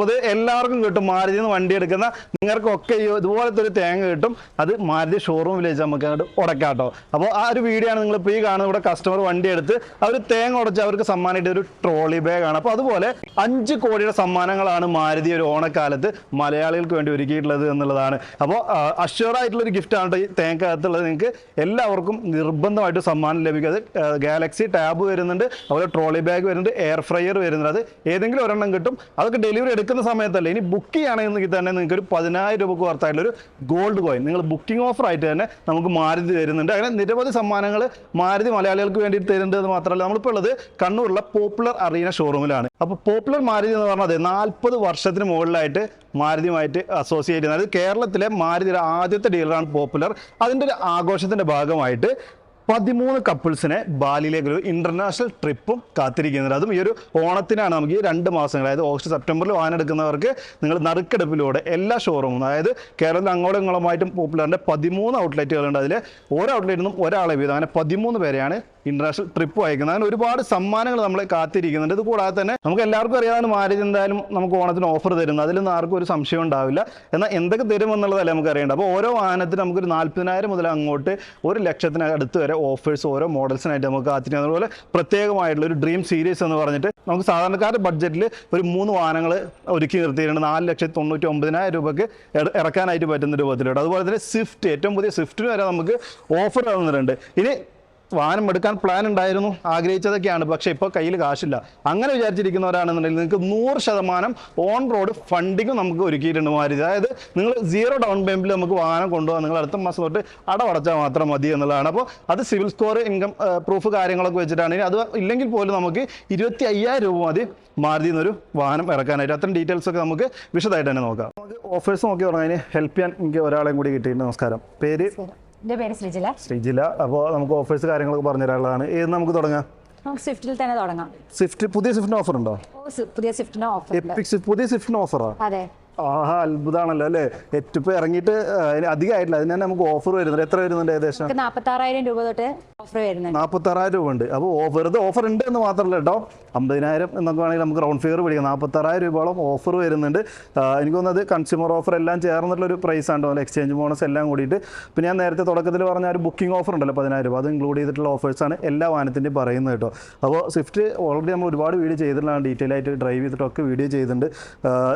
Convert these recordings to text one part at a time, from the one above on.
അപ്പോൾ അത് എല്ലാവർക്കും കിട്ടും. മാരുതി നിന്ന് വണ്ടി എടുക്കുന്ന നിങ്ങൾക്കൊക്കെ ഈ ഇതുപോലത്തെ ഒരു തേങ്ങ കിട്ടും. അത് മാരുതി വെച്ച് നമുക്ക് അങ്ങോട്ട് ഉടക്കാട്ടോ അപ്പോൾ ആ ഒരു വീഡിയോ ആണ് നിങ്ങൾ ഇപ്പോൾ ഈ കാണുന്ന ഇവിടെ കസ്റ്റമർ വണ്ടി എടുത്ത് അവർ തേങ്ങ ഉടച്ച് അവർക്ക് സമ്മാനമായിട്ട് ഒരു ട്രോളി ബാഗാണ് അപ്പോൾ അതുപോലെ അഞ്ച് കോടിയുടെ സമ്മാനങ്ങളാണ് മാരുതി ഒരു ഓണക്കാലത്ത് മലയാളികൾക്ക് വേണ്ടി ഒരുക്കിയിട്ടുള്ളത് എന്നുള്ളതാണ്. അപ്പോൾ അഷ്യൂർ ആയിട്ടുള്ള ഒരു ഗിഫ്റ്റ് ആണ് ഈ തേങ്ങക്കകത്തുള്ളത്. നിങ്ങൾക്ക് എല്ലാവർക്കും നിർബന്ധമായിട്ട് സമ്മാനം ലഭിക്കും. അത് ഗാലക്സി ടാബ് വരുന്നുണ്ട്. അതുപോലെ ട്രോളി ബാഗ് വരുന്നുണ്ട്. എയർ ഫ്രയർ വരുന്നുണ്ട്. അത് ഏതെങ്കിലും ഒരെണ്ണം കിട്ടും. അതൊക്കെ ഡെലിവറി എടുക്കുന്ന സമയത്തല്ല? ഇനി ബുക്ക് ചെയ്യുകയാണെങ്കിൽ തന്നെ നിങ്ങൾക്ക് ഒരു പതിനായിരം രൂപക്ക് വർത്തായിട്ടുള്ള ഒരു ഗോൾഡ് കോയിൻ നിങ്ങൾ ബുക്കിംഗ് ഓഫർ ആയിട്ട് തന്നെ നമുക്ക് മാരുതി തരുന്നുണ്ട്. അങ്ങനെ നിരവധി സമ്മാനങ്ങൾ മാരുതി മലയാളികൾക്ക് വേണ്ടി തരുന്നുണ്ട് എന്ന് മാത്രമല്ല നമ്മളിപ്പോൾ ഉള്ളത് കണ്ണൂരുള്ള പോപ്പുലർ അറീന ഷോറൂമിലാണ് അപ്പോൾ പോപ്പുലർ മാരുതി എന്ന് പറഞ്ഞാൽ അതെ നാൽപ്പത് വർഷത്തിന് മുകളിലായിട്ട് മാരുതിയുമായിട്ട് അസോസിയേറ്റ് ചെയ്യുന്നത്. കേരളത്തിലെ മാരുതിയുടെ ആദ്യത്തെ ഡീലറാണ് പോപ്പുലർ. അതിന്റെ ഒരു ആഘോഷത്തിന്റെ ഭാഗമായിട്ട് പതിമൂന്ന് കപ്പിൾസിനെ ബാലിയിലേക്ക് ഒരു ഇന്റർനാഷണൽ ട്രിപ്പും കാത്തിരിക്കുന്നുണ്ട് അതും ഈ ഒരു ഓണത്തിനാണ് നമുക്ക് ഈ രണ്ട് മാസങ്ങൾ. അതായത് ഓഗസ്റ്റ് സെപ്റ്റംബറിൽ വാഹനം എടുക്കുന്നവർക്ക് നിങ്ങൾ നറുക്കെടുപ്പിലൂടെ എല്ലാ ഷോറൂമും അതായത് കേരളത്തിൽ അങ്ങോട്ടും ഇങ്ങോളമായിട്ടും പോപ്പുലറിന്റെ പതിമൂന്ന് ഔട്ട്ലെറ്റുകളുണ്ട് അതിൽ ഓരോ ഔട്ട്ലെറ്റിൽ നിന്നും ഒരാളെ വീതം അങ്ങനെ പതിമൂന്ന് പേരെയാണ് ഇന്റർനാഷണൽ ട്രിപ്പ് അയക്കുന്നത്. അങ്ങനെ ഒരുപാട് സമ്മാനങ്ങൾ നമ്മളെ കാത്തിരിക്കുന്നുണ്ട്. ഇത് കൂടാതെ തന്നെ നമുക്ക് എല്ലാവർക്കും അറിയാവുന്ന മാരേജ് എന്തായാലും നമുക്ക് ഓണത്തിന് ഓഫർ തരുന്നത് അതിലൊന്നും ആർക്കും ഒരു സംശയം ഉണ്ടാവില്ല. എന്നാൽ എന്തൊക്കെ തരും എന്നുള്ളതല്ല നമുക്ക് അറിയേണ്ടത്. അപ്പോൾ ഓരോ വാഹനത്തിന് നമുക്കൊരു നാൽപ്പതിനായിരം മുതൽ അങ്ങോട്ട് ഒരു ലക്ഷത്തിന് അടുത്ത് വരെ ഓഫേഴ്സ് ഓരോ മോഡൽസിനായിട്ട് നമുക്ക് കാത്തിരിക്കുന്നത് അതുപോലെ പ്രത്യേകമായിട്ടുള്ള ഒരു ഡ്രീം സീരീസ് എന്ന് പറഞ്ഞിട്ട് നമുക്ക് സാധാരണക്കാരുടെ ബഡ്ജറ്റിൽ ഒരു മൂന്ന് വാഹനങ്ങൾ ഒരുക്കി നിർത്തിയിട്ടുണ്ട്. നാല് ലക്ഷത്തി തൊണ്ണൂറ്റി ഒമ്പതിനായിരം രൂപയ്ക്ക് ഇറക്കാനായിട്ട് പറ്റുന്ന രൂപത്തിലുണ്ട്. അതുപോലെ തന്നെ സ്വിഫ്റ്റ് ഏറ്റവും പുതിയ സ്വിഫ്റ്റിന് വരെ നമുക്ക് ഓഫർ തന്നിട്ടുണ്ട്. ഇനി വാഹനം എടുക്കാൻ പ്ലാൻ ഉണ്ടായിരുന്നു ആഗ്രഹിച്ചതൊക്കെയാണ്. പക്ഷേ ഇപ്പോൾ കയ്യിൽ കാശില്ല. അങ്ങനെ വിചാരിച്ചിരിക്കുന്നവരാണെന്നുണ്ടെങ്കിൽ നിങ്ങൾക്ക് നൂറ് ശതമാനം ഓൺ റോഡ് ഫണ്ടിങ് നമുക്ക് ഒരുക്കിയിട്ടുണ്ട് മാറി അതായത് നിങ്ങൾ സീറോ ഡൗൺ പേയ്മെന്റിൽ നമുക്ക് വാഹനം കൊണ്ടുപോകാൻ നിങ്ങൾ അടുത്ത മാസം തൊട്ട് അടവടച്ചാൽ മാത്രം മതി എന്നുള്ളതാണ്. അപ്പോൾ അത് സിവിൽ സ്കോർ ഇൻകം പ്രൂഫ് കാര്യങ്ങളൊക്കെ വെച്ചിട്ടാണ്. ഇനി അത് ഇല്ലെങ്കിൽ പോലും നമുക്ക് ഇരുപത്തി അയ്യായിരം രൂപ മതി മാരുതി എന്നൊരു വാഹനം ഇറക്കാനായിട്ട്. അത്തരം ഡീറ്റെയിൽസ് ഒക്കെ നമുക്ക് വിശദമായിട്ട് തന്നെ നോക്കാം. നമുക്ക് ഓഫേഴ്സ് നോക്കി പറഞ്ഞാൽ ഹെൽപ്പ് ചെയ്യാൻ എനിക്ക് ഒരാളെയും കൂടി കിട്ടിയിട്ടുണ്ട്. നമസ്കാരം. പേര്? എന്റെ പേര് ശ്രീജില. ശ്രീജില. അപ്പോൾ നമുക്ക് ഓഫേഴ്സ് കാര്യങ്ങളൊക്കെ പറഞ്ഞു തരാനുള്ളതാണ് ഏത് നമുക്ക് തുടങ്ങാം? നമുക്ക് സ്വിഫ്റ്റിൽ തന്നെ തുടങ്ങാം. സ്വിഫ്റ്റ് പുതിയ സ്വിഫ്റ്റിന് ഓഫർ ഉണ്ടോ? പുതിയ സ്വിഫ്റ്റിന് ഓഫർ എപ്പിക് സ്വിഫ്റ്റ് പുതിയ സ്വിഫ്റ്റിന് ഓഫറാ അതെ. ആഹാ അത്ഭുതമാണല്ലോ അല്ലേ? എറ്റിപ്പോൾ ഇറങ്ങിയിട്ട് അധികമായിട്ടില്ല അതിന് തന്നെ നമുക്ക് ഓഫർ വരുന്നുണ്ട്. എത്ര വരുന്നുണ്ട് ഏകദേശം? നാൽപ്പത്താറായിരം രൂപ തൊട്ട് ഓഫർ വരുന്നുണ്ട്. നാൽപ്പത്താറായിരം രൂപ ഉണ്ട്. അപ്പോൾ ഓഫർ ഇത് ഓഫർ ഉണ്ട് എന്ന് മാത്രമല്ല കേട്ടോ. അമ്പതിനായിരം എന്നൊക്കെ വേണമെങ്കിൽ നമുക്ക് റൗണ്ട് ഫിഗർ പിടിക്കാം. നാൽപ്പത്താറായിരം രൂപയോളം ഓഫർ വരുന്നുണ്ട്. എനിക്ക് തോന്നുന്നത് കൺസ്യൂമർ ഓഫർ എല്ലാം ചേർന്നിട്ടുള്ള ഒരു പ്രൈസ് ആണ് എക്സ്ചേഞ്ച് ബോണസ് എല്ലാം കൂടിയിട്ട്. പിന്നെ ഞാൻ നേരത്തെ തുടക്കത്തിൽ പറഞ്ഞ ഒരു ബുക്കിംഗ് ഓഫർ ഉണ്ടല്ലോ പതിനായിരം രൂപ. അത് ഇൻക്ലൂഡ് ചെയ്തിട്ടുള്ള ഓഫേഴ്സാണ് എല്ലാ വാഹനത്തിന്റെയും പറയുന്നത് കേട്ടോ. അപ്പോൾ സ്വിഫ്റ്റ് ഓൾറെഡി നമ്മൾ ഒരുപാട് വീഡിയോ ചെയ്തിട്ടുള്ളതാണ് ഡീറ്റെയിൽ ആയിട്ട് ഡ്രൈവ് ചെയ്തിട്ടൊക്കെ വീഡിയോ ചെയ്തിട്ടുണ്ട്.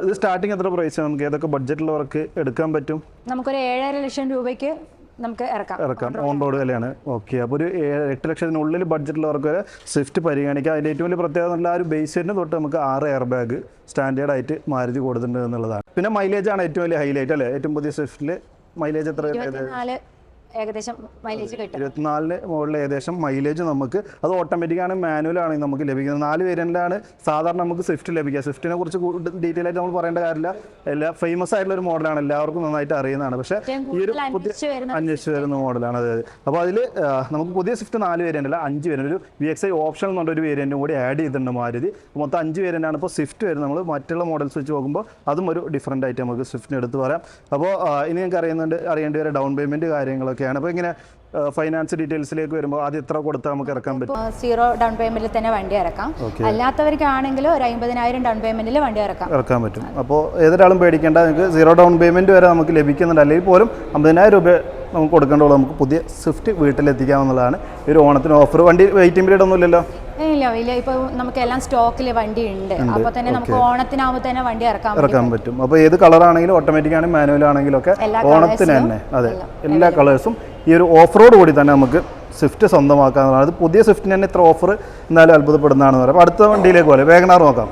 ഇത് സ്റ്റാർട്ടിങ് എത്ര പ്രൈസ് നമുക്ക് ഏതൊക്കെ ബഡ്ജറ്റിലുള്ളവർക്ക് എടുക്കാൻ പറ്റും? നമുക്കൊരു ഏഴര ലക്ഷം രൂപയ്ക്ക് നമുക്ക് ഇറക്കാം. ഇറക്കാം. ഓൺ റോഡ് വിലയാണ്. ഓക്കെ അപ്പോൾ ഒരു എട്ട് ലക്ഷത്തിനുള്ളിൽ ബഡ്ജറ്റിലുള്ളവർക്ക് വരെ സ്വിഫ്റ്റ് പരിഗണിക്കാം. അതിന്റെ ഏറ്റവും വലിയ പ്രത്യേകത എന്നുള്ള ആ ഒരു ബേസിന് തൊട്ട് നമുക്ക് ആറ് എയർ ബാഗ് സ്റ്റാൻഡേർഡ് ആയിട്ട് മാരുതി കൊടുത്തിട്ടുണ്ട് എന്നുള്ളതാണ്. പിന്നെ മൈലേജ് ആണ് ഏറ്റവും വലിയ ഹൈലൈറ്റ് അല്ലേ? ഏറ്റവും പുതിയ സ്വിഫ്റ്റിൽ മൈലേജ് എത്ര? ഏകദേശം മൈലേജ് കിട്ടും. ഇരുപത്തിനാലിന് മുകളിൽ ഏകദേശം മൈലേജ് നമുക്ക് അത് ഓട്ടോമാറ്റിക് ആണ് മാനുവൽ ആണ് നമുക്ക് ലഭിക്കുന്നത്. നാല് വേരിയന്റിലാണ് സാധാരണ നമുക്ക് സ്വിഫ്റ്റ് ലഭിക്കുക. സ്വിഫ്റ്റിനെ കുറിച്ച് ഡീറ്റെയിൽ ആയിട്ട് നമ്മൾ പറയേണ്ട കാര്യമില്ല. എല്ലാ ഫേമസ് ആയിട്ടുള്ള ഒരു മോഡലാണ് എല്ലാവർക്കും നന്നായിട്ട് അറിയുന്നതാണ്. പക്ഷേ ഈ ഒരു പുതിയ അന്വേഷിച്ച് വരുന്ന മോഡലാണ് അതായത് അപ്പൊ അപ്പോൾ അതിൽ നമുക്ക് പുതിയ സ്വിഫ്റ്റ് നാല് വേരിയന്റ് അല്ല അഞ്ച് വേരിയന്റ് ഒരു വി എക്സ് ഐ ഓപ്ഷൻ എന്നുള്ള ഒരു വേരിയന്റും കൂടി ആഡ് ചെയ്തിട്ടുണ്ട് മാരുതി. മൊത്തം അഞ്ച് വേരിയന്റ് ആണ്. ഇപ്പോൾ സ്വിഫ്റ്റ് വരുന്നത് നമ്മൾ മറ്റുള്ള മോഡൽസ് വെച്ച് നോക്കുമ്പോൾ അതും ഒരു ഡിഫറന്റ് ആയിട്ട് നമുക്ക് സ്വിഫ്റ്റിന് എടുത്ത് പറയാം. അപ്പോൾ ഇനി ഞങ്ങൾക്ക് അറിയുന്നുണ്ട് അറിയേണ്ടി വരെ ഡൗൺ പേയ്മെന്റ് കാര്യങ്ങളൊക്കെയാണ് അപ്പോൾ ഇങ്ങനെ ഫൈനാൻസ് ഡീറ്റെയിൽസിലേക്ക് വരുമ്പോൾ ആദ്യം എത്ര കൊടുത്താൽ നമുക്ക് ഇറക്കാൻ പറ്റും? സീറോ ഡൗൺ പേയ്മെന്റിൽ തന്നെ വണ്ടി ഇറക്കാം. അല്ലാത്തവർക്കാണെങ്കിൽ ഒരു അമ്പതിനായിരം ഡൗൺ പേയ്മെന്റിൽ വണ്ടി ഇറക്കാം. ഇറക്കാൻ പറ്റും. അപ്പോൾ ഏതൊരാളും പേടിക്കേണ്ട നിങ്ങൾക്ക് സീറോ ഡൗൺ പേയ്മെന്റ് വരെ നമുക്ക് ലഭിക്കുന്നുണ്ട്. അല്ലെങ്കിൽ പോലും അമ്പതിനായിരം രൂപ നമുക്ക് കൊടുക്കേണ്ടുള്ളൂ നമുക്ക് പുതിയ സ്വിഫ്റ്റ് വീട്ടിലെത്തിക്കാമെന്നുള്ളതാണ് ഈ ഒരു ഓണത്തിന് ഓഫർ വണ്ടി വെയിറ്റിംഗ് പീരീഡ് ഒന്നുമില്ലല്ലോ? ഇല്ല ഇല്ല. ഇപ്പൊ നമുക്ക് എല്ലാം സ്റ്റോക്കിൽ വണ്ടി ഉണ്ട്. അപ്പൊ തന്നെ നമുക്ക് ഓണത്തിനാവുമ്പോ തന്നെ വണ്ടി ഇറക്കാൻ പറ്റും. ഇറക്കാൻ പറ്റും. അപ്പൊ ഏത് കളർ ആണെങ്കിലും ഓട്ടോമാറ്റിക് ആണെങ്കിലും മാനുവൽ ആണെങ്കിലും ഒക്കെ ഓണത്തിന് തന്നെ. അതെ. എല്ലാ. കളേഴ്സും ഈ ഒരു ഓഫ് റോഡ് കൂടി തന്നെ നമുക്ക് സ്വിഫ്റ്റ് സ്വന്തമാക്കാന്നുള്ളതാണ് അത് പുതിയ സ്വിഫ്റ്റിന് തന്നെ ഇത്ര ഓഫർ എന്നാലും അത്ഭുതപ്പെടുന്നതാണെന്ന് പറയാം. അടുത്ത വണ്ടിയിലേക്ക് പോലെ വേഗനാർ നോക്കാം.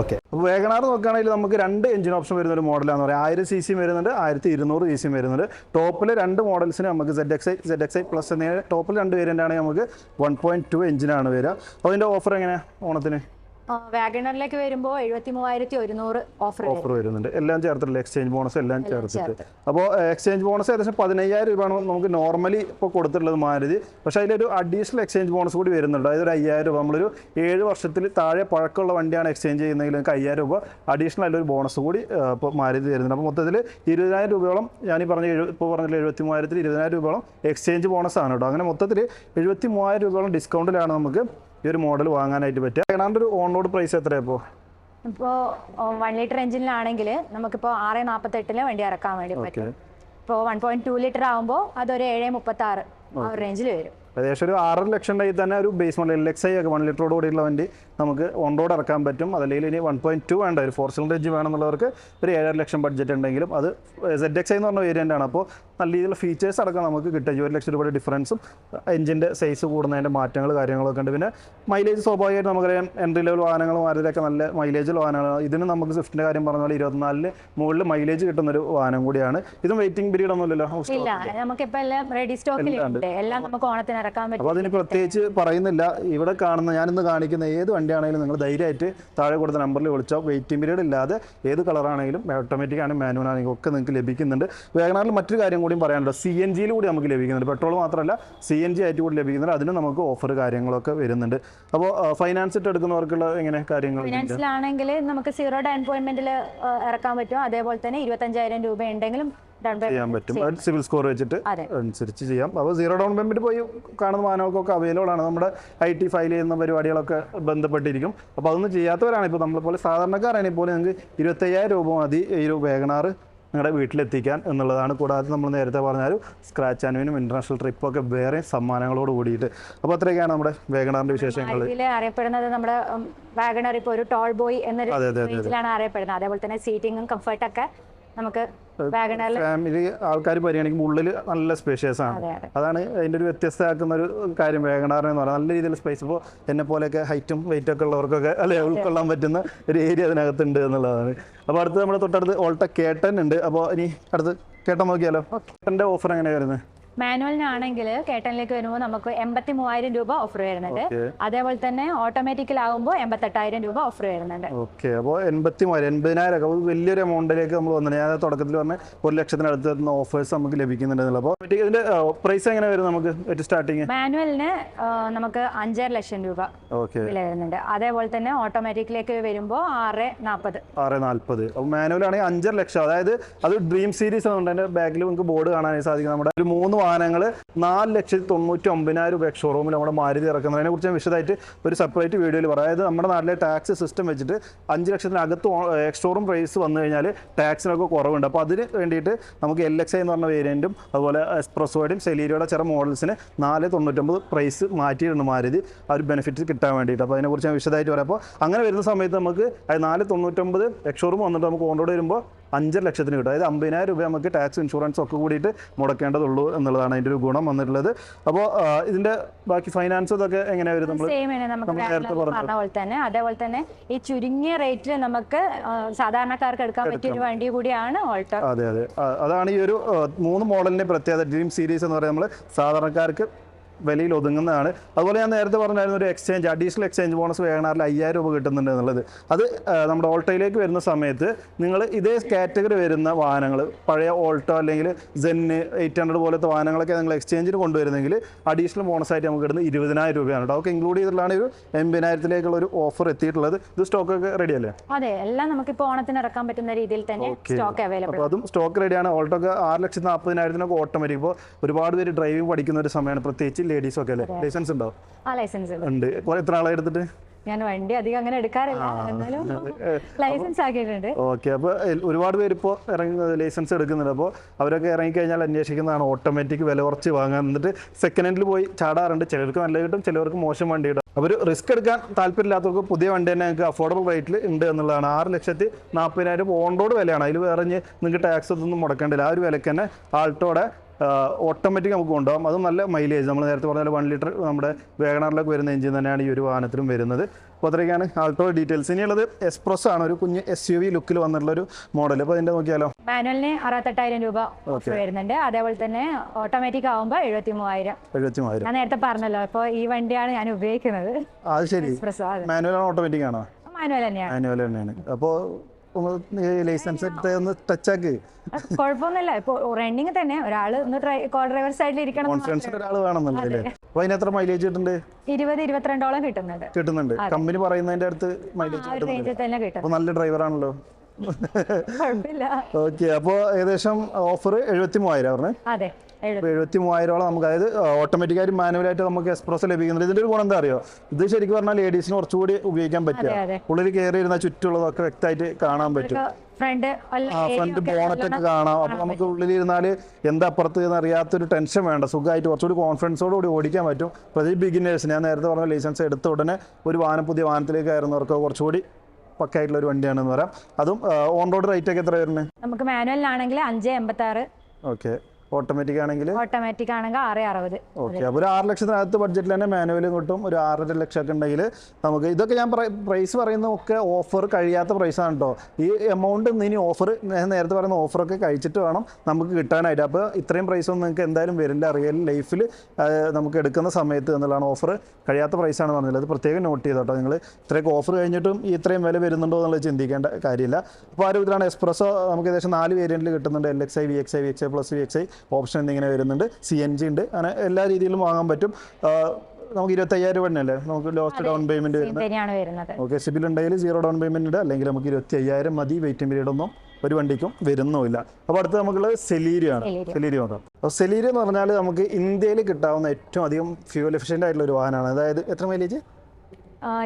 ഓക്കെ. അപ്പോൾ വേഗനാർ നോക്കുകയാണെങ്കിൽ നമുക്ക് രണ്ട് എഞ്ചിൻ ഓപ്ഷൻ വരുന്ന ഒരു മോഡലാണെന്ന് പറയാം. ആയിരം സി സി വരുന്നുണ്ട് ആയിരത്തി ഇരുന്നൂറ് സി സി വരുന്നുണ്ട്. ടോപ്പിൽ രണ്ട് മോഡൽസിന് നമുക്ക് Z X I Z X I plus എന്ന ടോപ്പിൽ രണ്ട് വേരിയന്റ് ആണെങ്കിൽ നമുക്ക് വൺ പോയിന്റ് ടു എഞ്ചിനാണ് വരിക. അപ്പോൾ അതിന്റെ ഓഫർ എങ്ങനെയാണ് ഓണത്തിന്? വാഗണറിലേക്ക് വരുമ്പോൾ എഴുപത്തി മൂവായിരത്തി ഒരുന്നൂറ് ഓഫർ ഓഫർ വരുന്നുണ്ട്. എല്ലാം ചേർത്തിട്ടില്ല എക്സ്ചേഞ്ച് ബോണസ് എല്ലാം ചേർത്തിട്ട്. അപ്പോൾ എക്സ്ചേഞ്ച് ബോണസ് ഏകദേശം പതിനയ്യായിരം രൂപയാണ് നമുക്ക് നോർമലി ഇപ്പോൾ കൊടുത്തിട്ടുള്ളത് മാരുതി. പക്ഷേ അതിലൊരു അഡീഷണൽ എക്സ്ചേഞ്ച് ബോണസ് കൂടി വരുന്നുണ്ട്. അതായത് ഒരു അയ്യായിരം രൂപ. നമ്മളൊരു ഏഴ് വർഷത്തിൽ താഴെ പഴക്കമുള്ള വണ്ടിയാണ് എക്സ്ചേഞ്ച് ചെയ്യുന്നതെങ്കിൽ നമുക്ക് അയ്യായിരം രൂപ അഡീഷണൽ ആയിട്ടൊരു ബോണസ് കൂടി ഇപ്പോൾ മാരുതി തരുന്നുണ്ട്. അപ്പോൾ മൊത്തത്തിൽ ഇരുപതിനായിരം രൂപയോളം ഞാൻ ഈ പറഞ്ഞ എഴു ഇപ്പോൾ പറഞ്ഞില്ല എഴുപത്തി മൂവായിരത്തിൽ ഇരുപതിനായിരം രൂപയോളം എക്സ്ചേഞ്ച് ബോണസ് ആണ് കേട്ടോ. അങ്ങനെ മൊത്തത്തിൽ എഴുപത്തി മൂവായിരം രൂപയോളം ഡിസ്കൗണ്ടിലാണ് നമുക്ക് ഈ ഒരു മോഡൽ വാങ്ങാനായിട്ട് പറ്റുക. ഏതാണ്ട് ഒരു ഓൺ റോഡ് പ്രൈസ് എത്രയാണ് ഇപ്പോൾ ഇപ്പോൾ വൺ ലിറ്റർ എഞ്ചിനിലാണെങ്കിൽ നമുക്കിപ്പോൾ ആറ് നാൽപ്പത്തെട്ടിലെ വണ്ടി ഇറക്കാൻ വേണ്ടി പറ്റും. ഇപ്പോൾ വൺ പോയിന്റ് ടു ലിറ്റർ ആകുമ്പോൾ അതൊരു ഏഴ് മുപ്പത്തി ആറ് ആ ഒരു റേഞ്ചിൽ വരും. ഏകദേശം ഒരു ആറര ലക്ഷം ഉണ്ടെങ്കിൽ തന്നെ ഒരു base model L X I ഒക്കെ വൺ ലിറ്ററോട് കൂടിയുള്ള വണ്ടി നമുക്ക് ഓൺ റോഡ് ഇറക്കാൻ പറ്റും. അതല്ലെങ്കിൽ ഇനി വൺ പോയിന്റ് ടു വേണ്ട ഒരു ഫോർ സിലിണ്ടർ എഞ്ചിൻ വേണമെന്നുള്ളവർക്ക് ഒരു ഏഴര ലക്ഷം ബഡ്ജറ്റ് ഉണ്ടെങ്കിലും അത് സെഡ് എക്സ് ഐ എന്ന് പറഞ്ഞ വേരിയന്റ് ആണ്. അപ്പോൾ നല്ല രീതിയിലുള്ള ഫീച്ചേഴ്സ് അടക്കം നമുക്ക് കിട്ടും. ഒരു ലക്ഷം രൂപയുടെ ഡിഫറൻസും എഞ്ചിന്റെ സൈസ് കൂടുന്നതിന്റെ മാറ്റങ്ങൾ കാര്യങ്ങളൊക്കെ ഉണ്ട്. പിന്നെ മൈലേജ് സ്വാഭാവികമായിട്ട് നമുക്കറിയാം എൻട്രി ലെവൽ വാഹനങ്ങൾ മാരുതിയൊക്കെ നല്ല മൈലേജ് വാഹനങ്ങളാണ്. ഇതിന് നമുക്ക് സ്വിഫ്റ്റിന്റെ കാര്യം പറഞ്ഞ പോലെ ഇരുപത്തിനാലിന് മുകളിൽ മൈലേജ് കിട്ടുന്ന ഒരു വാഹനം കൂടിയാണ്. ഇതും വെയിറ്റിംഗ് പീരീഡ് ഒന്നുമില്ലല്ലോ ഇല്ല നമുക്കിപ്പോൾ എല്ലാം റെഡി സ്റ്റോക്കിലുണ്ട് എല്ലാം നമുക്ക് ഓണത്തിന് ഇറക്കാൻ അപ്പോൾ അതിന് പ്രത്യേകിച്ച് പറയുന്നില്ല. ഇവിടെ കാണുന്ന ഞാനിന്ന് കാണിക്കുന്ന ഏത് വണ്ടിയാണെങ്കിലും നിങ്ങൾ ധൈര്യമായിട്ട് താഴെ കൊടുത്ത നമ്പറിൽ വിളിച്ചോ. വെയിറ്റിംഗ് പീരീഡ് ഇല്ലാതെ ഏത് കളറാണെങ്കിലും ഓട്ടോമാറ്റിക് ആണെങ്കിലും മാനുവൽ ആണെങ്കിലും ഒക്കെ നിങ്ങൾക്ക് ലഭിക്കുന്നുണ്ട്. വേഗനാറിൽ മറ്റൊരു കാര്യം കൂടിയും പറയാനുള്ളത് സി എൻ ജിയിൽ കൂടി നമുക്ക് ലഭിക്കുന്നുണ്ട്. പെട്രോൾ മാത്രമല്ല സി എൻ ജി ആയിട്ട് കൂടി ലഭിക്കുന്നുണ്ട്. അതിന് നമുക്ക് ഓഫർ കാര്യങ്ങളൊക്കെ വരുന്നുണ്ട്. അപ്പോൾ ഫൈനാൻസ് ഇട്ട് എടുക്കുന്നവർക്കുള്ള എങ്ങനെ കാര്യങ്ങൾ ഫിനാൻസിലാണെങ്കിൽ നമുക്ക് സീറോ ഡൗൺ പേയ്മെന്റിൽ ഇറക്കാൻ പറ്റും. അതേപോലെ തന്നെ ഇരുപത്തഞ്ചായിരം രൂപ ഉണ്ടെങ്കിലും ചെയ്യാൻ പറ്റും. സിവിൽ സ്കോർ വെച്ചിട്ട് അനുസരിച്ച് ചെയ്യാം. അപ്പോൾ സീറോ ഡൗൺ പേയ്മെന്റ് പോയി കാണുന്ന വാഹനങ്ങൾക്കൊക്കെ അവൈലബിൾ ആണ്. നമ്മുടെ ഐ ടി ഫയൽ ചെയ്യുന്ന പരിപാടികളൊക്കെ ബന്ധപ്പെട്ടിരിക്കും. അപ്പോൾ അതൊന്നും ചെയ്യാത്തവരാണ്. ഇപ്പോൾ നമ്മളെപ്പോലെ സാധാരണക്കാരാണെങ്കിൽ പോലും നിങ്ങൾക്ക് ഇരുപത്തയ്യായിരം രൂപ മതി ഈ ഒരു വേഗനാറ് നിങ്ങളുടെ വീട്ടിലെത്തിക്കാൻ എന്നുള്ളതാണ്. കൂടാതെ നമ്മൾ നേരത്തെ പറഞ്ഞാലും സ്ക്രാച്ച് ആനുവിനും ഇന്റർനാഷണൽ ട്രിപ്പൊക്കെ വേറെ സമ്മാനങ്ങളോട് കൂടിയിട്ട്. അപ്പോൾ അത്രയൊക്കെയാണ് നമ്മുടെ വേഗണാറിന്റെ വിശേഷങ്ങൾ അറിയപ്പെടുന്നത് നമ്മുടെ വാഗണർ ഇപ്പോൾ ഒരു ടോൾ ബോയ്. റേഞ്ചിലാണ് അറിയപ്പെടുന്നത്. അതേപോലെ തന്നെ സീറ്റിങ്ങും കംഫർട്ടൊക്കെ നമുക്ക് ഫാമിലി ആൾക്കാർ പരിഗണിക്കുമ്പോൾ ഉള്ളിൽ നല്ല സ്പേഷ്യസ് ആണ്. അതെ അതെ. അതാണ് അതിന്റെ ഒരു വ്യത്യസ്തമാക്കുന്ന ഒരു കാര്യം. വേഗനാറിന് എന്ന് പറയുന്നത് നല്ല രീതിയിൽ സ്പേസ് ഇപ്പോൾ എന്നെ പോലെയൊക്കെ ഹൈറ്റും വെയിറ്റ് ഒക്കെ ഉള്ളവർക്കൊക്കെ അല്ലെ ഉൾക്കൊള്ളാൻ പറ്റുന്ന ഒരു ഏരിയ അതിനകത്തുണ്ട് എന്നുള്ളതാണ്. അപ്പോൾ അടുത്ത് നമ്മുടെ തൊട്ടടുത്ത് ഓൾട്ട കേട്ടൻ ഉണ്ട്. അപ്പോൾ ഇനി അടുത്ത് കേട്ടൻ നോക്കിയാലോ? കേട്ടന്റെ ഓഫർ എങ്ങനെയായിരുന്നു മാനുവലിനാണെങ്കിൽ കേട്ടനിലേക്ക് വരുമ്പോൾ നമുക്ക് എൺപത്തി മൂവായിരം രൂപ ഓഫർ വരുന്നുണ്ട്. അതേപോലെ തന്നെ ഓട്ടോമാറ്റിക്കലാകുമ്പോൾ എൺപത്തെട്ടായിരം രൂപ ഓഫർ വരുന്നുണ്ട്. ഓക്കെ. അപ്പോൾ എൺപത്തി മൂവായിരം എൺപതിനായിരം അപ്പോൾ വലിയൊരു എമൗണ്ടിലേക്ക് നമ്മൾ വന്നിട്ടുണ്ട്. ഞാൻ തുടക്കത്തിൽ പറഞ്ഞ ഒരു ലക്ഷത്തിനടുത്ത് എത്തുന്ന ഓഫേഴ്സ് നമുക്ക് ലഭിക്കുന്നുണ്ട് അപ്പോൾ ഇതിന്റെ പ്രൈസ് എങ്ങനെ വരും നമുക്ക് സ്റ്റാർട്ടിങ് മാനുവലിന് നമുക്ക് അഞ്ചര ലക്ഷം രൂപ വില വരുന്നുണ്ട്. അതേപോലെ തന്നെ ഓട്ടോമാറ്റിക്കിലേക്ക് വരുമ്പോൾ ആറ് നാൽപ്പത്. ആറ് നാൽപ്പത്. അപ്പോൾ മാനുവൽ ആണെങ്കിൽ അഞ്ചര ലക്ഷം. അതായത് അത് ഡ്രീം സീരീസ് ആണ്. അതിന്റെ ബാക്കിൽ നമുക്ക് ബോർഡ് കാണാനായി സാധിക്കും. നമ്മുടെ ഒരു മൂന്ന് വാഹനങ്ങൾ നാല് ലക്ഷത്തി തൊണ്ണൂറ്റി ഒമ്പതിനായിരം രൂപ ഷോറൂമിൽ നമ്മുടെ മാരുതി ഇറക്കുന്നതിനെ കുറിച്ച് ഞാൻ വിശദമായിട്ട് ഒരു സെപ്പറേറ്റ് വീഡിയോയിൽ പറയാം. അതായത് നമ്മുടെ നാട്ടിലെ ടാക്സ് സിസ്റ്റം വെച്ചിട്ട് അഞ്ച് ലക്ഷത്തിനകത്ത് എക്സ്ട്രോറും പ്രൈസ് വന്നു കഴിഞ്ഞാൽ ടാക്സിനൊക്കെ കുറവുണ്ട്. അപ്പോൾ അതിന് വേണ്ടിയിട്ട് നമുക്ക് എൽ എക്സ് ഐ എന്ന് പറഞ്ഞ വേരിയന്റും അതുപോലെ എക്സ്പ്രസോയുടെയും സെലീരിയുടെ ചില മോഡൽസിന് നാല് തൊണ്ണൂറ്റൊമ്പത് പ്രൈസ് മാറ്റിയിട്ടുണ്ട് മാരുതി. ആ ഒരു ബെനിഫിറ്റ് കിട്ടാൻ വേണ്ടിയിട്ട്. അപ്പോൾ അതിനെക്കുറിച്ച് ഞാൻ വിശദമായിട്ട് പറയാം. അപ്പോൾ അങ്ങനെ വരുന്ന സമയത്ത് നമുക്ക് നാല് തൊണ്ണൂറ്റൊമ്പത് എക്സ്ഷോറും വന്നിട്ട് നമുക്ക് ഓൺറോഡ് വരുമ്പോൾ അഞ്ചര ലക്ഷത്തിന് കിട്ടും. അതായത് അമ്പതിനായിരം രൂപ നമുക്ക് ടാക്സ് ഇൻഷുറൻസ് ഒക്കെ കൂടിയിട്ട് മുടക്കേണ്ടതുള്ളൂ എന്നുള്ളതാണ് അതിന്റെ ഒരു ഗുണം വന്നിട്ടുള്ളത്. അപ്പോൾ ഇതിന്റെ ബാക്കി ഫൈനാൻസ് ഇതൊക്കെ എങ്ങനെ വരും നമ്മൾ പറഞ്ഞ പോലെ തന്നെ. അതേപോലെ തന്നെ ഈ ചുരുങ്ങിയ റേറ്റിൽ നമുക്ക് സാധാരണക്കാർക്ക് എടുക്കാൻ പറ്റിയ ഒരു വണ്ടി കൂടിയാണ് ഓൾട്ടോ അതെ അതെ. അതാണ് ഈ ഒരു മൂന്ന് മോഡലിന്റെ പ്രത്യേകത ഡ്രീം സീരീസ് എന്ന് പറയുന്നത് നമ്മൾ സാധാരണക്കാർക്ക് വിലയിൽ ഒതുങ്ങുന്നതാണ്. അതുപോലെ ഞാൻ നേരത്തെ പറഞ്ഞായിരുന്നു ഒരു എക്സ്ചേഞ്ച് അഡീഷണൽ എക്സ്ചേഞ്ച് ബോണസ് വേഗനാറിൽ അയ്യായിരം രൂപ കിട്ടുന്നുണ്ട് എന്നുള്ളത്. അത് നമ്മുടെ ഓൾട്ടോയിലേക്ക് വരുന്ന സമയത്ത് നിങ്ങൾ ഇതേ കാറ്റഗറി വരുന്ന വാഹനങ്ങൾ പഴയ ഓൾട്ടോ അല്ലെങ്കിൽ സെന്ന് എയ്റ്റ് ഹൺഡ്രഡ് പോലത്തെ വാഹനങ്ങളൊക്കെ നിങ്ങൾ എക്സ്ചേഞ്ചിന് കൊണ്ടുവരുന്നെങ്കിൽ അഡീഷണൽ ബോണസ് ആയിട്ട് നമുക്ക് കിട്ടുന്നത് ഇരുപതിനായിരം രൂപയാണ് കേട്ടോ. അതൊക്കെ ഇൻക്ലൂഡ് ചെയ്തിട്ടുള്ളതാണ് ഒരു എൺപതിനായിരത്തിലേക്കുള്ള ഒരു ഓഫർ എത്തിയിട്ടുള്ളത്. ഇത് സ്റ്റോക്ക് ഒക്കെ റെഡി അല്ലേ? അതെ എല്ലാം നമുക്ക് നമുക്കിപ്പോൾ ഓണത്തിന് ഇറക്കാൻ പറ്റുന്ന രീതിയിൽ തന്നെ സ്റ്റോക്ക് അവൈലബിൾ അപ്പോൾ അതും സ്റ്റോക്ക് റെഡിയാണ് ഓൾട്ടോ ഒക്കെ ആറ് ലക്ഷത്തി നാൽപ്പതിനായിരത്തിനൊക്കെ ഓട്ടോമാറ്റിക് ഇപ്പോൾ ഒരുപാട് പേര് ഡ്രൈവിംഗ് പഠിക്കുന്ന ഒരു സമയമാണ്. പ്രത്യേകിച്ച് ലേഡീസ് ഒക്കെ അല്ലേ? ലൈസൻസ് ഉണ്ടോ ആ ലൈസൻസ് ഉണ്ട്. എത്ര ആളെ എടുത്തിട്ട്? ഞാൻ വണ്ടി അധികം അങ്ങനെ എടുക്കാറില്ല. എന്നാലും ലൈസൻസ് ആക്കിയിട്ടുണ്ട്. ഓക്കെ അപ്പോൾ ഒരുപാട് പേര് ഇപ്പോൾ ഇറങ്ങി ലൈസൻസ് എടുക്കുന്നുണ്ട്. അപ്പോൾ അവരൊക്കെ ഇറങ്ങിക്കഴിഞ്ഞാൽ അന്വേഷിക്കുന്നതാണ് ഓട്ടോമാറ്റിക് വില കുറച്ച് വാങ്ങാൻ. എന്നിട്ട് സെക്കൻഡ് ഹാൻഡിൽ പോയി ചാടാറുണ്ട്. ചിലർക്ക് നല്ല കിട്ടും ചിലർക്ക് മോശം വണ്ടി കിട്ടും. അവർ റിസ്ക് എടുക്കാൻ താല്പര്യമില്ലാത്തവർക്ക് പുതിയ വണ്ടി തന്നെ നിങ്ങൾക്ക് അഫോർഡബിൾ റേറ്റിൽ ഉണ്ട് എന്നുള്ളതാണ്. ആറ് ലക്ഷത്തി നാൽപ്പതിനായിരം ഓൺ റോഡ് വിലയാണ്. അതിൽ വേറെ നിങ്ങൾക്ക് ടാക്സ് ഒന്നും മുടക്കേണ്ടില്ല. ആ ഒരു വിലക്ക് തന്നെ ആൾട്ടോടെ ഓട്ടോമാറ്റിക് നമുക്ക് കൊണ്ടുപോകാം. അതും നല്ല മൈലേജ് നമ്മൾ നേരത്തെ പറഞ്ഞ വൺ ലിറ്റർ നമ്മുടെ വേഗണറിലൊക്കെ വരുന്ന എഞ്ചിൻ തന്നെയാണ് ഈ ഒരു വാഹനത്തിലും വരുന്നത്. അപ്പോൾ അത്രയൊക്കെയാണ് ആൾട്ടോ ഡീറ്റെയിൽസ് ഇനിയുള്ളത് എക്സ്പ്രസ് ആണ്. ഒരു കുഞ്ഞ് എസ് യു വി ലുക്കിൽ വന്നിട്ടുള്ള ഒരു മോഡൽ അപ്പോൾ അതിന്റെ നോക്കിയാലോ? മാനുവലിന് അറുപത്തെട്ടായിരം രൂപ വരുന്നുണ്ട്. അതേപോലെ തന്നെ ഓട്ടോമാറ്റിക് ആകുമ്പോൾ എഴുപത്തി മൂവായിരം എഴുപത്തി മൂവായിരം ഞാൻ നേരത്തെ പറഞ്ഞല്ലോ. അപ്പോൾ ഈ വണ്ടിയാണ് ഞാൻ ഉപയോഗിക്കുന്നത്. അത് ശരി. മാനുവൽ ആണോ ഓട്ടോമാറ്റിക് ആണോ? മാനുവൽ തന്നെയാണ്. മാനുവൽ തന്നെയാണ്. അപ്പോൾ ലൈസൻസ് ഒന്ന് ടച്ചാക്ക് കുഴപ്പമൊന്നുമില്ല. ഇപ്പൊ റണ്ണിങ് തന്നെ. ഒരാൾ ഒന്ന് കോ ഡ്രൈവർ സൈഡിൽ ഇരിക്കണം ഒരാൾ മൈലേജ് കിട്ടുന്നുണ്ട്? ഇരുപത് ഇരുപത്തിരണ്ടോളം കിട്ടുന്നുണ്ട്. കിട്ടുന്നുണ്ട്. കമ്പനി പറയുന്നതിന്റെ അടുത്ത് മൈലേജ് നല്ല ഡ്രൈവറാണല്ലോ കുഴപ്പമില്ല ഓക്കെ അപ്പോൾ ഏകദേശം ഓഫർ എഴുപത്തി മൂവായിരം പറഞ്ഞേ അതെ എഴുപത്തി മൂവായിരോളം നമുക്ക് അതായത് ഓട്ടോമാറ്റിക്കായിട്ട് മാനുവലായിട്ട് നമുക്ക് എക്സ്പ്രസ് ലഭിക്കുന്നുണ്ട്. ഇതിന്റെ ഒരു ഗുണം എന്താ അറിയോ? ഇത് ശരിക്കും പറഞ്ഞാൽ ലേഡീസിന് കുറച്ചുകൂടി ഉപയോഗിക്കാൻ പറ്റുക. ഉള്ളിൽ കയറി ഇരുന്ന ചുറ്റുള്ളതൊക്കെ വ്യക്തമായിട്ട് കാണാൻ പറ്റും. ഫ്രണ്ട് ബോണറ്റ് ഒക്കെ കാണാം. അപ്പൊ നമുക്ക് ഉള്ളിലിരുന്നാൽ എന്താ അപ്പുറത്ത് എന്ന് അറിയാത്തൊരു ടെൻഷൻ വേണ്ട. സുഖമായിട്ട് കുറച്ചുകൂടി കോൺഫിഡൻസോട് കൂടി ഓടിക്കാൻ പറ്റും. പ്രത്യേകിച്ച് ബിഗിനേഴ്സ് ഞാൻ നേരത്തെ പറഞ്ഞ ലൈസൻസ് എടുത്ത ഉടനെ ഒരു വാഹനം പുതിയ വാഹനത്തിലേക്ക് കയറുന്നവർക്ക് കുറച്ചുകൂടി പക്കായിട്ടുള്ള ഒരു വണ്ടിയാണെന്ന് പറയാം. അതും ഓൺ റോഡ് റേറ്റ് ഒക്കെ എത്ര വരുന്നത്? നമുക്ക് മാനുവലിനാണെങ്കിൽ അഞ്ച് എൺപത്തി ആറ് ഓക്കെ ഓട്ടോമാറ്റിക് ആണെങ്കിൽ? ഓട്ടോമാറ്റിക് ആണെങ്കിൽ ആറ് അറുപത്. ഓക്കെ അപ്പോൾ ഒരു ആറ് ലക്ഷത്തിനകത്ത് ബഡ്ജറ്റിൽ തന്നെ മാനുവലും കിട്ടും. ഒരു ആറര ലക്ഷം ഒക്കെ ഉണ്ടെങ്കിൽ നമുക്ക് ഇതൊക്കെ ഞാൻ പ്രൈസ് പറയുന്നതൊക്കെ ഓഫർ കഴിയാത്ത പ്രൈസാണ് കേട്ടോ ഈ എമൗണ്ട് ഇനി ഓഫർ നേരത്തെ പറയുന്ന ഓഫറൊക്കെ കഴിച്ചിട്ട് വേണം നമുക്ക് കിട്ടാനായിട്ട്. അപ്പോൾ ഇത്രയും പ്രൈസ് ഒന്നും നിങ്ങൾക്ക് എന്തായാലും വരില്ല. റിയൽ ലൈഫിൽ നമുക്ക് എടുക്കുന്ന സമയത്ത് എന്നുള്ളതാണ് ഓഫർ കഴിയാത്ത പ്രൈസാണ് പറഞ്ഞത്. അത് പ്രത്യേകം നോട്ട് ചെയ്തോ കേട്ടോ നിങ്ങൾ. ഇത്രയൊക്കെ ഓഫർ കഴിഞ്ഞിട്ടും ഈ ഇത്രയും വില വരുന്നുണ്ടോ എന്നുള്ളത് ചിന്തിക്കേണ്ട കാര്യമില്ല. അപ്പോൾ ആ ഒരു ഇതിലാണ് എക്സ്പ്രസോ നമുക്ക് ഏകദേശം നാല് വേരിയന്റിൽ കിട്ടുന്നുണ്ട്. L X I V X I V X I plus V X I option എന്നിങ്ങനെ വരുന്നുണ്ട്. സി എൻ ജി ഉണ്ട്. അങ്ങനെ എല്ലാ രീതിയിലും വാങ്ങാൻ പറ്റും. നമുക്ക് ഇരുപത്തയ്യായിരം രൂപ തന്നെയല്ലേ? നമുക്ക് ലോസ്റ്റ് ഡൗൺ പേയ്മെന്റ് വരുന്നത്. ഓക്കെ സിബിൽ ഉണ്ടെങ്കിൽ സീറോ ഡൗൺ പേയ്മെന്റ് ഉണ്ട് അല്ലെങ്കിൽ നമുക്ക് ഇരുപത്തി അയ്യായിരം മതി വെയിറ്റിംഗ് പീരീഡ് ഒന്നും ഒരു വണ്ടിക്കും വരുന്നുമില്ല. അപ്പോൾ അടുത്ത് നമുക്കുള്ള സെലീരിയോ. ആണ് Celerio. സെലീരിയോ നോക്കാം അപ്പോൾ സെലീരിയോ എന്ന് പറഞ്ഞാൽ നമുക്ക് ഇന്ത്യയിൽ കിട്ടാവുന്ന ഏറ്റവും അധികം ഫ്യൂൽ എഫിഷ്യന്റ് ആയിട്ടുള്ള ഒരു വാഹനമാണ്. അതായത് എത്ര മൈലേജ്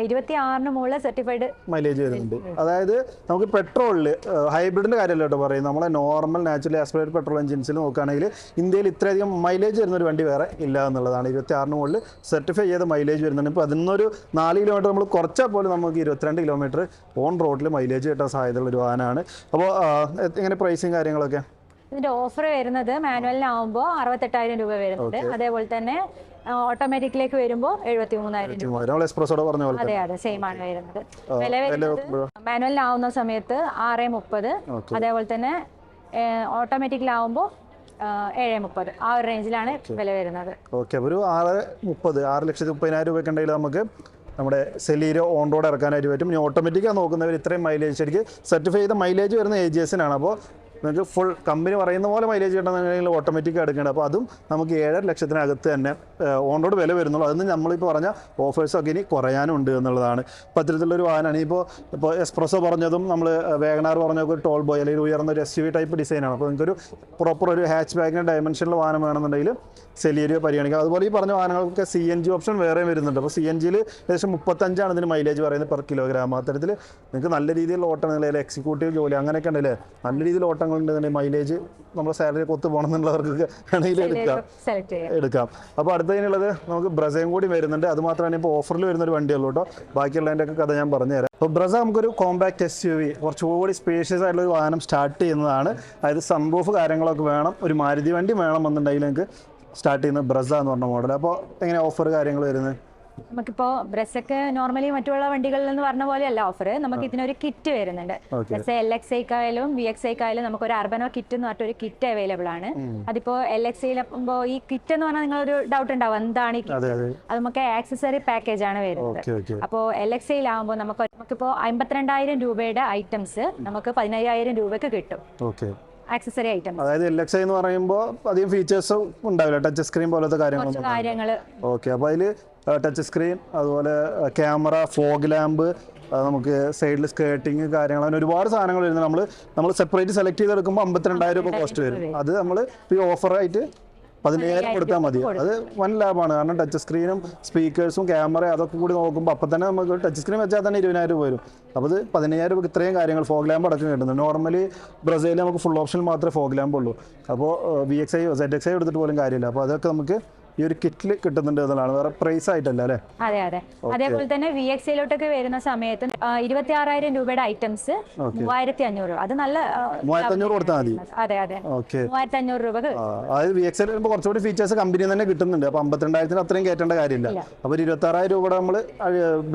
ഇരുപത്തി ആറിന് മുകളിൽ സർട്ടിഫൈഡ് മൈലേജ് വരുന്നുണ്ട്. അതായത് നമുക്ക് പെട്രോളിൽ ഹൈബ്രിഡിന്റെ കാര്യമല്ല കേട്ടോ പറയും നമ്മളെ നോർമൽ നാച്ചുറലി ആസ്പിറേറ്റ് പെട്രോൾ എഞ്ചിൻസിൽ നോക്കുകയാണെങ്കിൽ ഇന്ത്യയിൽ ഇത്രയധികം മൈലേജ് വരുന്ന ഒരു വണ്ടി വേറെ ഇല്ല എന്നുള്ളതാണ്. ഇരുപത്തി ആറിന് മുകളിൽ സർട്ടിഫൈ ചെയ്ത മൈലേജ് വരുന്നുണ്ട്. ഇപ്പോൾ അതിന്നൊരു നാല് കിലോമീറ്റർ നമ്മൾ കുറച്ചാൽ പോലും നമുക്ക് ഇരുപത്തിരണ്ട് കിലോമീറ്റർ ഓൺ റോഡിൽ മൈലേജ് കിട്ടാൻ സാധ്യതയുള്ള ഒരു വാഹനമാണ്. അപ്പോൾ എങ്ങനെ പ്രൈസും കാര്യങ്ങളൊക്കെ? ഇതിന്റെ ഓഫർ വരുന്നത് മാനുവലിനാവുമ്പോൾ അറുപത്തെട്ടായിരം രൂപ വരുന്നുണ്ട്. അതേപോലെ തന്നെ ഓട്ടോമാറ്റിക്കിലേക്ക് വരുമ്പോൾ എഴുപത്തി മൂന്നായിരം രൂപ നമ്മൾ എക്സ്പ്രസോടെ പറഞ്ഞ അതെ അതെ സെയിം ആണ് വരുന്നത്. വില വരുന്നത്? മാനുവലിനാവുന്ന സമയത്ത് ആറ് മുപ്പത്. അതേപോലെ തന്നെ ഓട്ടോമാറ്റിക്കിലാവുമ്പോൾ ഏഴ് മുപ്പത്. ആ ഒരു റേഞ്ചിലാണ് വില വരുന്നത്. ഓക്കെ ഒരു ആറ് മുപ്പത് ആറ് ലക്ഷത്തി മുപ്പതിനായിരം രൂപയ്ക്ക് ഉണ്ടെങ്കിൽ നമുക്ക് നമ്മുടെ സെലീരോ ഓൺ റോഡ് ഇറക്കാനായിട്ട് പറ്റും. ഇനി ഓട്ടോമാറ്റിക്കാണ് നോക്കുന്നവർ ഇത്രയും മൈലേജ് ശരിക്കും സർട്ടിഫൈ ചെയ്ത മൈലേജ് വരുന്ന ഏജിയസിനാണ് അപ്പോൾ നിങ്ങൾക്ക് ഫുൾ കമ്പനി പറയുന്ന പോലെ മൈലേജ് കിട്ടണമെന്നുണ്ടെങ്കിൽ ഓട്ടോമാറ്റിക് എടുക്കേണ്ടത്. അപ്പോൾ അതും നമുക്ക് ഏഴര ലക്ഷത്തിനകത്ത് തന്നെ ഓൺ റോഡ് വില വരുന്നുള്ളൂ. അതൊന്നും നമ്മളിപ്പോൾ പറഞ്ഞ ഓഫേഴ്സൊക്കെ ഇനി കുറയാനുണ്ട് എന്നുള്ളതാണ്. ഇപ്പോൾ അത്തരത്തിലുള്ളൊരു വാഹനമാണ് ഇപ്പോൾ ഇപ്പോൾ എക്സ്പ്രസോ പറഞ്ഞതും നമ്മൾ വേഗനാർ പറഞ്ഞൊക്കെ ഒരു ടോൾ ബോയ് അല്ലെങ്കിൽ ഉയർന്ന ഒരു എസ് യു വി ടൈപ്പ് ഡിസൈനാണ് അപ്പോൾ നിങ്ങൾക്കൊരു പ്രോപ്പർ ഒരു ഹാച്ച് ബാഗിന്റെ ഡയമെൻഷനിലുള്ള വാഹനം വേണമെന്നുണ്ടെങ്കിൽ സെലിയരിയോ പരിഗണിക്കാം. അതുപോലെ ഈ പറഞ്ഞ വാഹനങ്ങൾക്കൊക്കെ സി എൻ ജി ഓപ്ഷൻ വേറെയും വരുന്നുണ്ട്. അപ്പോൾ സി എൻ ജിയിൽ ഏകദേശം മുപ്പത്തഞ്ചാണ് ഇതിന് മൈലേജ് പറയുന്നത് പെർ കിലോഗ്രാം അത്തരത്തിൽ നിങ്ങൾക്ക് നല്ല രീതിയിലുള്ള ഓട്ടം എക്സിക്യൂട്ടീവ് ജോലി അങ്ങനെയൊക്കെ ഉണ്ടല്ലേ? നല്ല രീതിയിൽ ഓട്ടങ്ങളുണ്ടെന്നുണ്ടെങ്കിൽ മൈലേജ് നമ്മുടെ സാലറി ഒത്തു പോകണമെന്നുള്ളവർക്കൊക്കെ വേണമെങ്കിൽ എടുക്കാം. എടുക്കാം. അപ്പോൾ അടുത്തതിനുള്ളത് നമുക്ക് ബ്രസയും കൂടി വരുന്നുണ്ട്. അത് മാത്രമാണ് ഇപ്പോൾ ഓഫറിൽ വരുന്ന ഒരു വണ്ടിയുള്ളൂ കേട്ടോ. ബാക്കിയുള്ളതിന്റെ ഒക്കെ കഥ ഞാൻ പറഞ്ഞുതരാം. അപ്പോൾ ബ്രസ നമുക്കൊരു കോമ്പാക്ട് എസ് യു വി കുറച്ചുകൂടി സ്പേഷ്യസ് ആയിട്ടുള്ള ഒരു വാഹനം സ്റ്റാർട്ട് ചെയ്യുന്നതാണ്. അതായത് സൺറൂഫ് കാര്യങ്ങളൊക്കെ വേണം ഒരു മാരുതി വണ്ടി വേണം എന്നുണ്ടെങ്കിൽ നിങ്ങൾക്ക് സ്റ്റാർട്ട് ചെയ്യുന്ന ബ്രസ എന്ന് പറഞ്ഞ മോഡൽ അപ്പോൾ എങ്ങനെ ഓഫർ കാര്യങ്ങൾ വരുന്നത്? നമുക്കിപ്പോ ബ്രസ്സൊക്കെ നോർമലി മറ്റുള്ള വണ്ടികളിൽ നിന്ന് പറഞ്ഞ പോലെയല്ല ഓഫർ നമുക്ക് ഇതിനൊരു കിറ്റ് വരുന്നുണ്ട്. ബ്രസ് എൽ എക്സ് ഐക്കായാലും വി എക്സ് ഐക്കായാലും നമുക്ക് ഒരു അർബനോ കിറ്റ് എന്ന് പറഞ്ഞിട്ട് ഒരു കിറ്റ് അവൈലബിൾ ആണ്. അതിപ്പോ എൽ എക്സ് ഐയിലാകുമ്പോൾ ഈ കിറ്റ് എന്ന് പറഞ്ഞാൽ നിങ്ങളൊരു ഡൗട്ട് ഉണ്ടാവും. എന്താണ് ഈ കിറ്റ് അതെ നമുക്ക് ആക്സസറി പാക്കേജ് ആണ് വരുന്നത്. അപ്പോ അപ്പോൾ എൽ എക്സ് ഐയിലാകുമ്പോൾ നമുക്ക് നമുക്കിപ്പോ അമ്പത്തിരണ്ടായിരം രൂപയുടെ ഐറ്റംസ് നമുക്ക് പതിനയ്യായിരം രൂപക്ക് കിട്ടും. ആക്സസറി ഐറ്റംസ് അതായത് എൽ എക്സ് എന്ന് പറയുമ്പോൾ അധികം ഫീച്ചേഴ്സ് ഉണ്ടാവില്ല. ടച്ച് സ്ക്രീൻ പോലത്തെ കാര്യങ്ങളൊന്നും കാര്യങ്ങൾ ഓക്കെ അപ്പോൾ അതിൽ ടച്ച് സ്ക്രീൻ അതുപോലെ ക്യാമറ ഫോഗ് ലാമ്പ് നമുക്ക് സൈഡിൽ സ്കേർട്ടിങ് കാര്യങ്ങൾ അങ്ങനെ ഒരുപാട് സാധനങ്ങൾ വരുന്നത് നമ്മൾ നമ്മൾ സെപ്പറേറ്റ് സെലക്ട് ചെയ്തെടുക്കുമ്പോൾ അമ്പത്തിരണ്ടായിരം രൂപ കോസ്റ്റ് വരും. അത്. നമ്മൾ ഈ ഓഫറായിട്ട് പതിനയ്യായിരം കൊടുത്താൽ മതി. അത് വൻ ലാഭമാണ് കാരണം ടച്ച് സ്ക്രീനും സ്പീക്കേഴ്സും ക്യാമറ അതൊക്കെ കൂടി നോക്കുമ്പോൾ അപ്പം തന്നെ നമുക്ക് ടച്ച് സ്ക്രീൻ വെച്ചാൽ തന്നെ ഇരുപതിനായിരം രൂപ വരും. അപ്പോൾ അത് പതിനയ്യായിരം രൂപ ഇത്രയും കാര്യങ്ങൾ ഫോഗ് ലാമ്പ് അടക്കം കിട്ടുന്നത് നോർമലി ബ്രസീലിൽ നമുക്ക് ഫുൾ ഓപ്ഷൻ മാത്രമേ ഫോഗ് ലാമ്പ് ഉള്ളൂ. അപ്പോൾ V X I Z X I എടുത്തിട്ട് പോലും കാര്യമില്ല. അപ്പോൾ അതൊക്കെ നമുക്ക് ഈ ഒരു കിറ്റിൽ കിട്ടുന്നുണ്ട് എന്നുള്ളതാണ്. വേറെ പ്രൈസ് ആയിട്ടല്ല അല്ലേ? അതെ അതെ. അതേപോലെ തന്നെ വി എക്സ് ഐയിലോട്ടൊക്കെ വരുന്ന സമയത്ത് ഇരുപത്തി ആറായിരം രൂപയുടെ ഐറ്റംസ് മൂവായിരത്തി അഞ്ഞൂറ് അത് നല്ല മൂവായിരത്തി അഞ്ഞൂറ് കൊടുത്താൽ മതി. അതെ അതെ. ഓക്കെ മൂവായിരത്തി അഞ്ഞൂറ് രൂപ അതായത് വി എക്സ് എൽ വരുമ്പോൾ കുറച്ചുകൂടി ഫീച്ചേഴ്സ് കമ്പനി തന്നെ കിട്ടുന്നുണ്ട്. അപ്പൊ അമ്പത്തിരണ്ടായിരത്തിന് അത്രയും കയറ്റേണ്ട കാര്യമില്ല. അപ്പൊ ഇരുപത്തി ആറായിരം രൂപയുടെ നമ്മൾ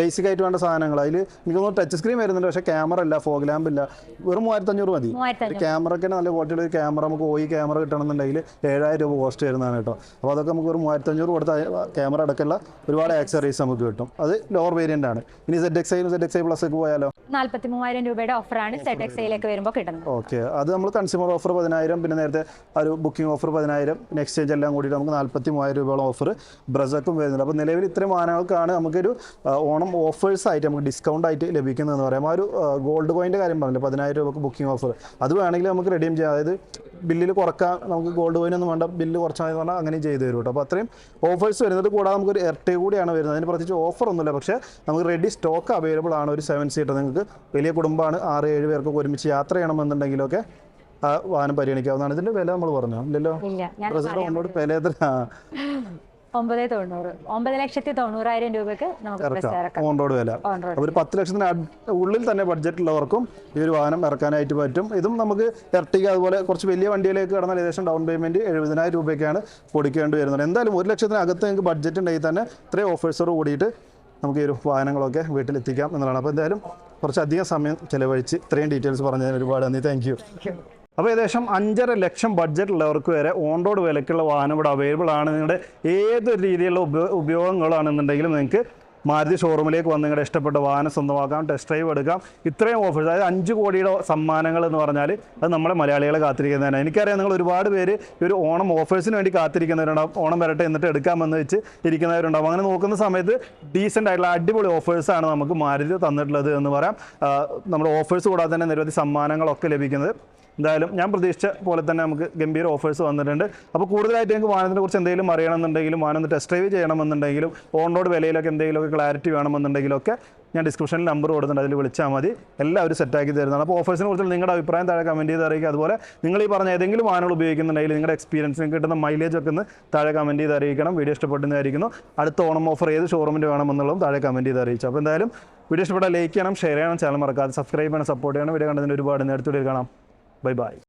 ബേസിക് ആയിട്ട് വേണ്ട സാധനങ്ങൾ. അതിൽ എനിക്ക് തോന്നുന്നു ടച്ച് സ്ക്രീൻ വരുന്നുണ്ട്. പക്ഷേ ക്യാമറ ഇല്ല ഫോഗ് ലാമ്പ് ഇല്ല. വെറും മൂവായിരത്തി അഞ്ഞൂറ് മതി ക്യാമറയ്ക്ക് നല്ല ക്വാളിറ്റിയുള്ള ക്യാമറ നമുക്ക് ഓയി ക്യാമറ കിട്ടണമെന്നുണ്ടെങ്കിൽ ഏഴായിരം രൂപ കോസ്റ്റ് വരുന്നതാണ് കേട്ടോ. അപ്പോൾ അതൊക്കെ നമുക്ക് ഒരു മൂവായിരത്തി അഞ്ഞൂറ് കൊടുത്ത ക്യാമറ അടക്കമുള്ള ഒരുപാട് ആക്സറീസ് നമുക്ക് കിട്ടും. അത് ലോവർ വേരിയന്റ് ആണ്. ഇനി Z X Z X I plus ഒക്കെ പോയാലോ നാല്പത്തി മൂവായിരം രൂപയുടെ ഓഫറാണ് സെറ്റ് എക്സ് ഐയിലേക്ക് വരുമ്പോൾ കിട്ടുന്നത്. ഓക്കെ അത് നമ്മൾ കൺസ്യൂമർ ഓഫർ പതിനായിരം പിന്നെ നേരത്തെ ആ ഒരു ബുക്കിംഗ് ഓഫർ പതിനായിരം പിന്നെ എക്സ്ചേഞ്ച് എല്ലാം കൂടിയിട്ട് നമുക്ക് നാൽപ്പത്തി മൂവായിരം രൂപയോളം ഓഫർ ബ്രസക്കും വരുന്നുണ്ട്. അപ്പോൾ നിലവിൽ ഇത്രയും വാഹനങ്ങൾക്കാണ് നമുക്കൊരു ഓണം ഓഫേഴ്സ് ആയിട്ട് നമുക്ക് ഡിസ്കൗണ്ട് ആയിട്ട് ലഭിക്കുന്നതെന്ന് പറയാം. ആ ഒരു ഗോൾഡ് കോയിന്റെ കാര്യം പറഞ്ഞില്ല പതിനായിരം രൂപക്ക് ബുക്കിംഗ് ഓഫർ അത് വേണമെങ്കിൽ നമുക്ക് റെഡീം ചെയ്യാം. അതായത് ബില്ലിൽ കുറക്കാം നമുക്ക് ഗോൾഡ് കോയിൻ ഒന്നും വേണ്ട ബില്ല് കുറച്ചാൽ പറഞ്ഞാൽ അങ്ങനെ ചെയ്തു തരും കേട്ടോ. അപ്പോൾ അത്രയും ഓഫേഴ്സ് വരുന്നത് കൂടാതെ നമുക്കൊരു ഇരട്ടി കൂടിയാണ് വരുന്നത്. അതിന് പ്രത്യേകിച്ച് ഓഫർ ഒന്നുമില്ല. പക്ഷേ നമുക്ക് റെഡി സ്റ്റോക്ക് അവൈലബിൾ ആണ് ഒരു സെവൻ സീറ്റർ നിങ്ങൾക്ക് വലിയ കുടുംബമാണ് ആറ് ഏഴ് പേർക്ക് ഒരുമിച്ച് യാത്ര ചെയ്യണമെന്നുണ്ടെങ്കിലൊക്കെ ആ വാഹനം പരിഗണിക്കാവുന്നതാണ്. ഇതിന്റെ വില നമ്മൾ പറഞ്ഞു? ഇല്ലല്ലോ? വില എത്ര ആ, ഒമ്പത് തൊണ്ണൂറ്. ഒമ്പത് ലക്ഷത്തി തൊണ്ണൂറായിരം രൂപയ്ക്ക് നമുക്ക് ഓൺ റോഡ് വില. ഒരു പത്ത് ലക്ഷത്തിന് ഉള്ളിൽ തന്നെ ബഡ്ജറ്റ് ഉള്ളവർക്കും ഈ ഒരു വാഹനം ഇറക്കാനായിട്ട് പറ്റും. ഇതും നമുക്ക് ഇരട്ടിക്ക് അതുപോലെ കുറച്ച് വലിയ വണ്ടിയിലേക്ക് കടന്നാൽ ഏകദേശം ഡൗൺ പേയ്മെന്റ് എഴുപതിനായിരം രൂപയ്ക്കാണ് കൊടുക്കേണ്ടി വരുന്നത്. എന്തായാലും ഒരു ലക്ഷത്തിന് അകത്ത് നിങ്ങൾക്ക് ബഡ്ജറ്റ് ഉണ്ടെങ്കിൽ തന്നെ ഇത്രയും ഓഫേഴ്സോട് കൂടിയിട്ട് നമുക്ക് ഈ ഒരു വാഹനങ്ങളൊക്കെ വീട്ടിലെത്തിക്കാം എന്നുള്ളതാണ്. അപ്പോൾ എന്തായാലും കുറച്ചധികം സമയം ചിലവഴിച്ച് ഇത്രയും ഡീറ്റെയിൽസ് പറഞ്ഞതിന് ഒരുപാട് നന്ദി. താങ്ക് യു അപ്പോൾ ഏകദേശം അഞ്ചര ലക്ഷം ബഡ്ജറ്റുള്ളവർക്ക് വരെ ഓൺ റോഡ് വിലക്കുള്ള വാഹനം ഇവിടെ അവൈലബിൾ ആണ്. നിങ്ങളുടെ ഏതൊരു രീതിയിലുള്ള ഉപയോ ഉപയോഗങ്ങളാണെന്നുണ്ടെങ്കിലും നിങ്ങൾക്ക് മാരുതി ഷോറൂമിലേക്ക് വന്ന് നിങ്ങളുടെ ഇഷ്ടപ്പെട്ട വാഹനം സ്വന്തമാക്കാം ടെസ്റ്റ് ഡ്രൈവ് എടുക്കാം. ഇത്രയും ഓഫേഴ്സ് അതായത് അഞ്ച് കോടിയുടെ സമ്മാനങ്ങൾ എന്ന് പറഞ്ഞാൽ അത് നമ്മുടെ മലയാളികളെ കാത്തിരിക്കുന്നതാണ്. എനിക്കറിയാം നിങ്ങൾ ഒരുപാട് പേര് ഈ ഒരു ഓണം ഓഫേഴ്സിന് വേണ്ടി കാത്തിരിക്കുന്നവരുണ്ടാവും. ഓണം വരട്ടെ എന്നിട്ട് എടുക്കാമെന്ന് വെച്ച് ഇരിക്കുന്നവരുണ്ടാവും. അങ്ങനെ നോക്കുന്ന സമയത്ത് ഡീസന്റ് ആയിട്ടുള്ള അടിപൊളി ഓഫേഴ്സാണ് നമുക്ക് മാരുതി തന്നിട്ടുള്ളത് എന്ന് പറയാം. നമ്മുടെ ഓഫേഴ്സ് കൂടാതെ തന്നെ നിരവധി സമ്മാനങ്ങളൊക്കെ ലഭിക്കുന്നത്. എന്തായാലും ഞാൻ പ്രതീക്ഷിച്ച പോലെ തന്നെ നമുക്ക് ഗംഭീര ഓഫേഴ്സ് വന്നിട്ടുണ്ട്. അപ്പോൾ കൂടുതലായിട്ട് നിങ്ങൾക്ക് വാഹനത്തിനെ കുറിച്ച് എന്തെങ്കിലും അറിയണമെന്നുണ്ടെങ്കിലും വാഹനം ഒന്ന് ടെസ്റ്റ് ഡ്രൈവ് ചെയ്യണമെന്നുണ്ടെങ്കിലും ഓൺ റോഡ് വിലയിലൊക്കെ എന്തെങ്കിലുമൊക്കെ ക്ലാരിറ്റി വേണമെന്നുണ്ടെങ്കിലൊക്കെ ഞാൻ ഡിസ്ക്രിപ്ഷനിൽ നമ്പർ കൊടുത്തിട്ടുണ്ട്. അതിൽ വിളിച്ചാൽ മതി. എല്ലാവരും സെറ്റാക്കി തരുന്നതാണ്. അപ്പോൾ ഓഫേഴ്സിനെ കുറിച്ച് നിങ്ങളുടെ അഭിപ്രായം താഴെ കമന്റ് ചെയ്ത് അറിയിക്കുക. അതുപോലെ നിങ്ങൾ ഈ പറഞ്ഞ ഏതെങ്കിലും വാഹനങ്ങൾ ഉപയോഗിക്കുന്നുണ്ടെങ്കിൽ നിങ്ങളുടെ എക്സ്പീരിയൻസിന് കിട്ടുന്ന മൈലേജ് ഒക്കെ ഒന്ന് താഴെ കമന്റ് ചെയ്ത് അറിയിക്കണം. വീഡിയോ ഇഷ്ടപ്പെടുന്നതായിരിക്കുന്നു അടുത്ത ഓണം ഓഫർ ഏത് ഷോറൂമിന്റെ വേണമെന്നുള്ളതും താഴെ കമന്റ് ചെയ്ത് അറിയിച്ചു. അപ്പോൾ എന്തായാലും വീഡിയോ ഇഷ്ടപ്പെട്ടാൽ ലൈക്ക് ചെയ്യണം ഷെയർ ചെയ്യണം ചാനൽ മറക്കാതെ സബ്സ്ക്രൈബ് ചെയ്യണം സപ്പോർട്ട് ചെയ്യണം. വീഡിയോ കണ്ടതിന് ഒരുപാട് നേരത്തെ കാണാം. Bye bye.